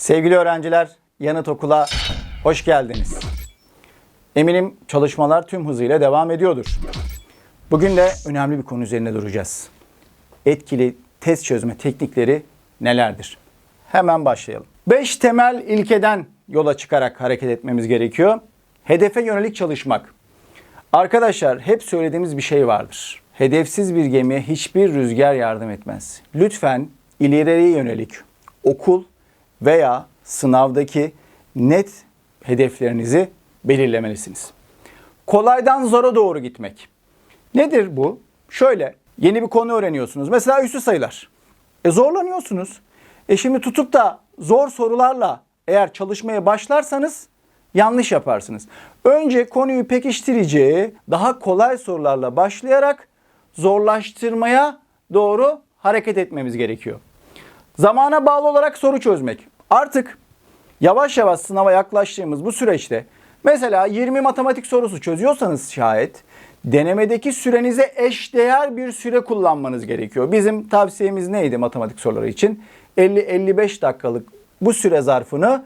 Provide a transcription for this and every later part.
Sevgili öğrenciler, Yanıt Okula hoş geldiniz. Eminim çalışmalar tüm hızıyla devam ediyordur. Bugün de önemli bir konu üzerine duracağız. Etkili test çözme teknikleri nelerdir? Hemen başlayalım. 5 temel ilkeden yola çıkarak hareket etmemiz gerekiyor. Hedefe yönelik çalışmak. Arkadaşlar hep söylediğimiz bir şey vardır. Hedefsiz bir gemiye hiçbir rüzgar yardım etmez. Lütfen ileriye yönelik okul veya sınavdaki net hedeflerinizi belirlemelisiniz. Kolaydan zora doğru gitmek. Nedir bu? Şöyle yeni bir konu öğreniyorsunuz. Mesela üstü sayılar. E zorlanıyorsunuz. E şimdi tutup da zor sorularla eğer çalışmaya başlarsanız yanlış yaparsınız. Önce konuyu pekiştirici, daha kolay sorularla başlayarak zorlaştırmaya doğru hareket etmemiz gerekiyor. Zamana bağlı olarak soru çözmek. Artık yavaş yavaş sınava yaklaştığımız bu süreçte mesela 20 matematik sorusu çözüyorsanız şayet denemedeki sürenize eşdeğer bir süre kullanmanız gerekiyor. Bizim tavsiyemiz neydi matematik soruları için? 50-55 dakikalık bu süre zarfını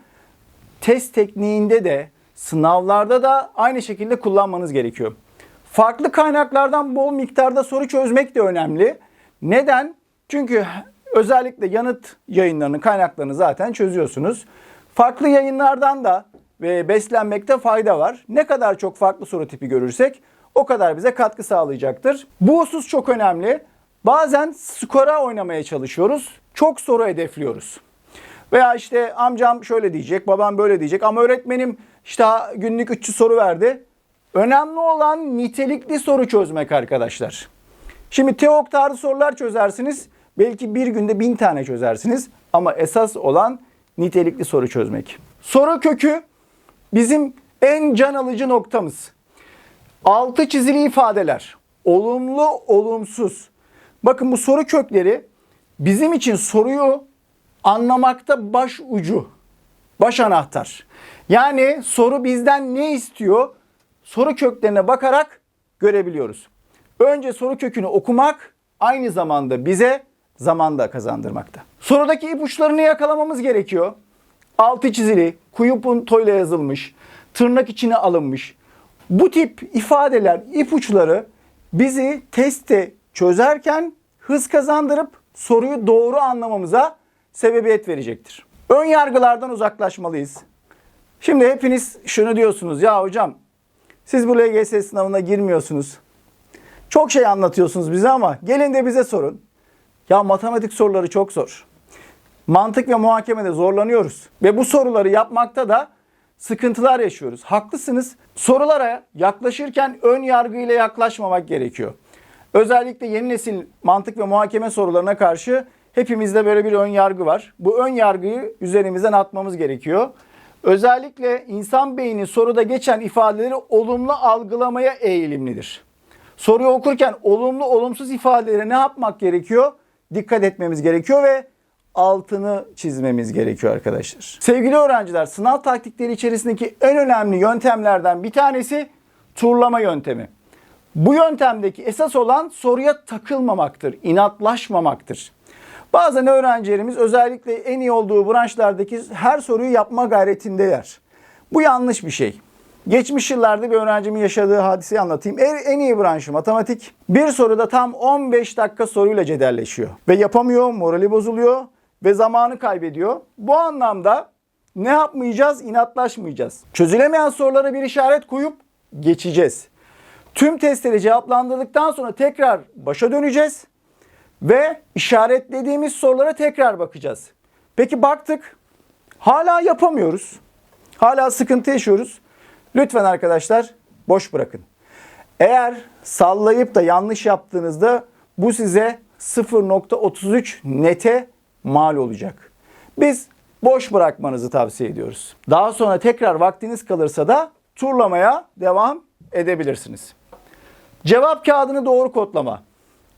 test tekniğinde de sınavlarda da aynı şekilde kullanmanız gerekiyor. Farklı kaynaklardan bol miktarda soru çözmek de önemli. Neden? Çünkü özellikle yanıt yayınlarının kaynaklarını zaten çözüyorsunuz. Farklı yayınlardan da ve beslenmekte fayda var. Ne kadar çok farklı soru tipi görürsek o kadar bize katkı sağlayacaktır. Bu husus çok önemli. Bazen skora oynamaya çalışıyoruz. Çok soru hedefliyoruz. Veya işte amcam şöyle diyecek, babam böyle diyecek ama öğretmenim işte günlük 300 soru verdi. Önemli olan nitelikli soru çözmek arkadaşlar. Şimdi TEOK tarzı sorular çözersiniz. Belki bir günde bin tane çözersiniz. Ama esas olan nitelikli soru çözmek. Soru kökü bizim en can alıcı noktamız. Altı çizili ifadeler. Olumlu, olumsuz. Bakın bu soru kökleri bizim için soruyu anlamakta baş ucu, baş anahtar. Yani soru bizden ne istiyor? Soru köklerine bakarak görebiliyoruz. Önce soru kökünü okumak aynı zamanda bize zaman da kazandırmakta. Sorudaki ipuçlarını yakalamamız gerekiyor. Altı çizili, kuyu puntoyla yazılmış, tırnak içine alınmış. Bu tip ifadeler, ipuçları bizi teste çözerken hız kazandırıp soruyu doğru anlamamıza sebebiyet verecektir. Ön yargılardan uzaklaşmalıyız. Şimdi hepiniz şunu diyorsunuz ya hocam siz bu LGS sınavına girmiyorsunuz. Çok şey anlatıyorsunuz bize ama gelin de bize sorun. Ya matematik soruları çok zor. Mantık ve muhakemede zorlanıyoruz. Ve bu soruları yapmakta da sıkıntılar yaşıyoruz. Haklısınız. Sorulara yaklaşırken ön yargıyla yaklaşmamak gerekiyor. Özellikle yeni nesil mantık ve muhakeme sorularına karşı hepimizde böyle bir ön yargı var. Bu ön yargıyı üzerimizden atmamız gerekiyor. Özellikle insan beyni soruda geçen ifadeleri olumlu algılamaya eğilimlidir. Soruyu okurken olumlu olumsuz ifadelere ne yapmak gerekiyor? Dikkat etmemiz gerekiyor ve altını çizmemiz gerekiyor arkadaşlar. Sevgili öğrenciler, sınav taktikleri içerisindeki en önemli yöntemlerden bir tanesi turlama yöntemi. Bu yöntemdeki esas olan soruya takılmamaktır, inatlaşmamaktır. Bazen öğrencilerimiz özellikle en iyi olduğu branşlardaki her soruyu yapma gayretindeler. Bu yanlış bir şey. Geçmiş yıllarda bir öğrencimin yaşadığı hadiseyi anlatayım. En, en iyi branşı matematik. Bir soruda tam 15 dakika soruyla cederleşiyor. Ve yapamıyor, morali bozuluyor ve zamanı kaybediyor. Bu anlamda ne yapmayacağız? İnatlaşmayacağız. Çözülemeyen sorulara bir işaret koyup geçeceğiz. Tüm testleri cevaplandırdıktan sonra tekrar başa döneceğiz ve işaretlediğimiz sorulara tekrar bakacağız. Peki baktık. Hala yapamıyoruz. Hala sıkıntı yaşıyoruz. Lütfen arkadaşlar boş bırakın. Eğer sallayıp da yanlış yaptığınızda bu size 0.33 nete mal olacak. Biz boş bırakmanızı tavsiye ediyoruz. Daha sonra tekrar vaktiniz kalırsa da turlamaya devam edebilirsiniz. Cevap kağıdını doğru kodlama.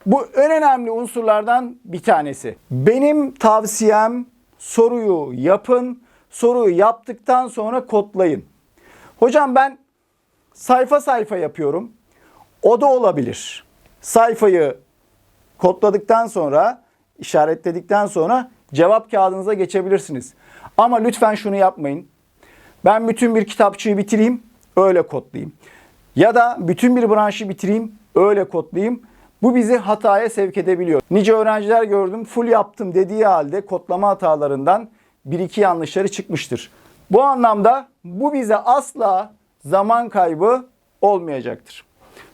Bu en önemli unsurlardan bir tanesi. Benim tavsiyem soruyu yapın. Soruyu yaptıktan sonra kodlayın. Hocam ben sayfa sayfa yapıyorum. O da olabilir. Sayfayı kodladıktan sonra, işaretledikten sonra cevap kağıdınıza geçebilirsiniz. Ama lütfen şunu yapmayın. Ben bütün bir kitapçığı bitireyim, öyle kodlayayım. Ya da bütün bir branşı bitireyim, öyle kodlayayım. Bu bizi hataya sevk edebiliyor. Nice öğrenciler gördüm full yaptım dediği halde kodlama hatalarından bir iki yanlışları çıkmıştır. Bu anlamda bu bize asla zaman kaybı olmayacaktır.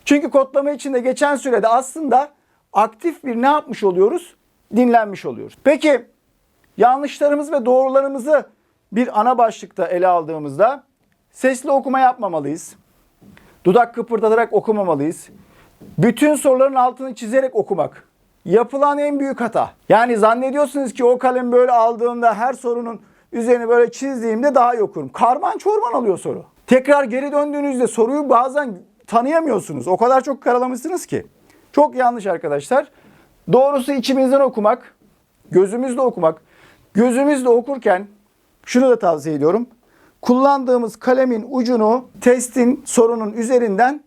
Çünkü kodlama içinde geçen sürede aslında aktif bir ne yapmış oluyoruz? Dinlenmiş oluyoruz. Peki yanlışlarımız ve doğrularımızı bir ana başlıkta ele aldığımızda sesli okuma yapmamalıyız. Dudak kıpırdatarak okumamalıyız. Bütün soruların altını çizerek okumak. Yapılan en büyük hata. Yani zannediyorsunuz ki o kalemi böyle aldığımda her sorunun üzerini böyle çizdiğimde daha iyi okurum. Karman çorman alıyor soru. Tekrar geri döndüğünüzde soruyu bazen tanıyamıyorsunuz. O kadar çok karalamışsınız ki. Çok yanlış arkadaşlar. Doğrusu içimizden okumak, gözümüzle okumak. Gözümüzle okurken şunu da tavsiye ediyorum. Kullandığımız kalemin ucunu testin sorunun üzerinden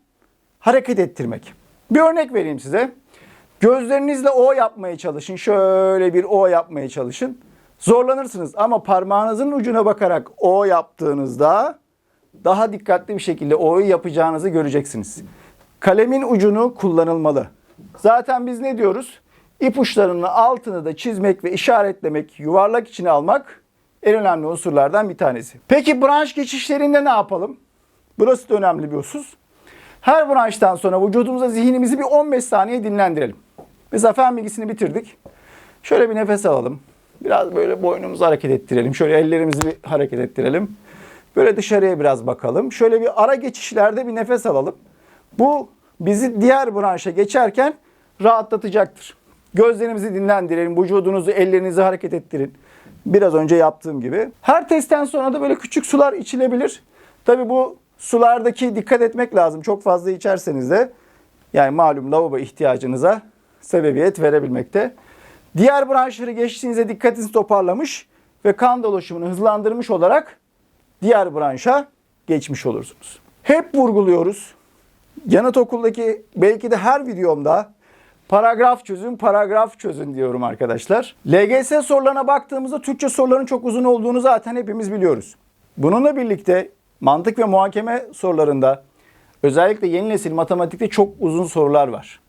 hareket ettirmek. Bir örnek vereyim size. Gözlerinizle O yapmaya çalışın. Şöyle bir O yapmaya çalışın. Zorlanırsınız ama parmağınızın ucuna bakarak O yaptığınızda daha dikkatli bir şekilde O'yu yapacağınızı göreceksiniz. Kalemin ucunu kullanılmalı. Zaten biz ne diyoruz? İpuçlarının altını da çizmek ve işaretlemek, yuvarlak içine almak en önemli unsurlardan bir tanesi. Peki branş geçişlerinde ne yapalım? Burası da önemli bir husus. Her branştan sonra vücudumuza zihnimizi bir 15 saniye dinlendirelim. Mesela fen bilgisini bitirdik. Şöyle bir nefes alalım. Biraz böyle boynumuzu hareket ettirelim. Şöyle ellerimizi bir hareket ettirelim. Böyle dışarıya biraz bakalım. Şöyle bir ara geçişlerde bir nefes alalım. Bu bizi diğer branşa geçerken rahatlatacaktır. Gözlerimizi dinlendirelim. Vücudunuzu, ellerinizi hareket ettirin. Biraz önce yaptığım gibi. Her testten sonra da böyle küçük sular içilebilir. Tabi bu sulardaki dikkat etmek lazım. Çok fazla içerseniz de yani malum lavabo ihtiyacınıza sebebiyet verebilmekte. Diğer branşları geçtiğinizde dikkatinizi toparlamış ve kan dolaşımını hızlandırmış olarak diğer branşa geçmiş olursunuz. Hep vurguluyoruz. Yanıt okuldaki belki de her videomda paragraf çözün, paragraf çözün diyorum arkadaşlar. LGS sorularına baktığımızda Türkçe soruların çok uzun olduğunu zaten hepimiz biliyoruz. Bununla birlikte mantık ve muhakeme sorularında özellikle yeni nesil matematikte çok uzun sorular var.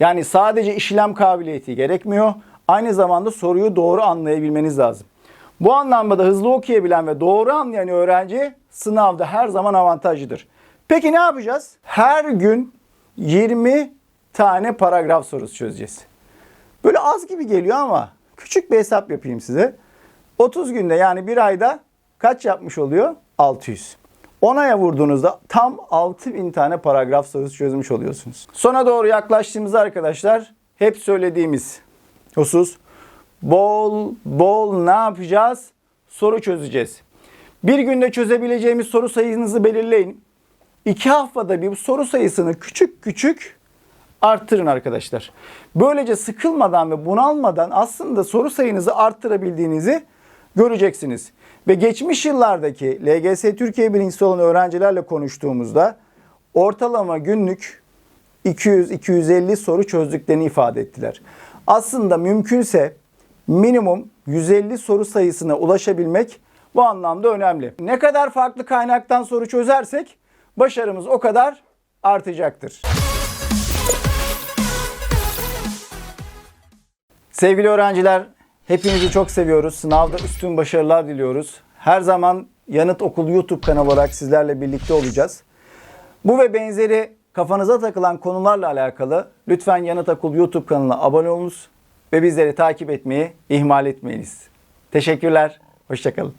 Yani sadece işlem kabiliyeti gerekmiyor. Aynı zamanda soruyu doğru anlayabilmeniz lazım. Bu anlamda da hızlı okuyabilen ve doğru anlayan öğrenci sınavda her zaman avantajlıdır. Peki ne yapacağız? Her gün 20 tane paragraf sorusu çözeceğiz. Böyle az gibi geliyor ama küçük bir hesap yapayım size. 30 günde yani bir ayda kaç yapmış oluyor? 600. 10 aya vurduğunuzda tam 6000 tane paragraf sorusu çözmüş oluyorsunuz. Sona doğru yaklaştığımızda arkadaşlar hep söylediğimiz husus bol bol ne yapacağız? Soru çözeceğiz. Bir günde çözebileceğimiz soru sayınızı belirleyin. İki haftada bir soru sayısını küçük küçük arttırın arkadaşlar. Böylece sıkılmadan ve bunalmadan aslında soru sayınızı arttırabildiğinizi göreceksiniz. Ve geçmiş yıllardaki LGS Türkiye birincisi olan öğrencilerle konuştuğumuzda ortalama günlük 200-250 soru çözdüklerini ifade ettiler. Aslında mümkünse minimum 150 soru sayısına ulaşabilmek bu anlamda önemli. Ne kadar farklı kaynaktan soru çözersek başarımız o kadar artacaktır. Sevgili öğrenciler, hepinizi çok seviyoruz. Sınavda üstün başarılar diliyoruz. Her zaman Yanıt Okul YouTube kanalı olarak sizlerle birlikte olacağız. Bu ve benzeri kafanıza takılan konularla alakalı lütfen Yanıt Okul YouTube kanalına abone olunuz ve bizleri takip etmeyi ihmal etmeyiniz. Teşekkürler, hoşçakalın.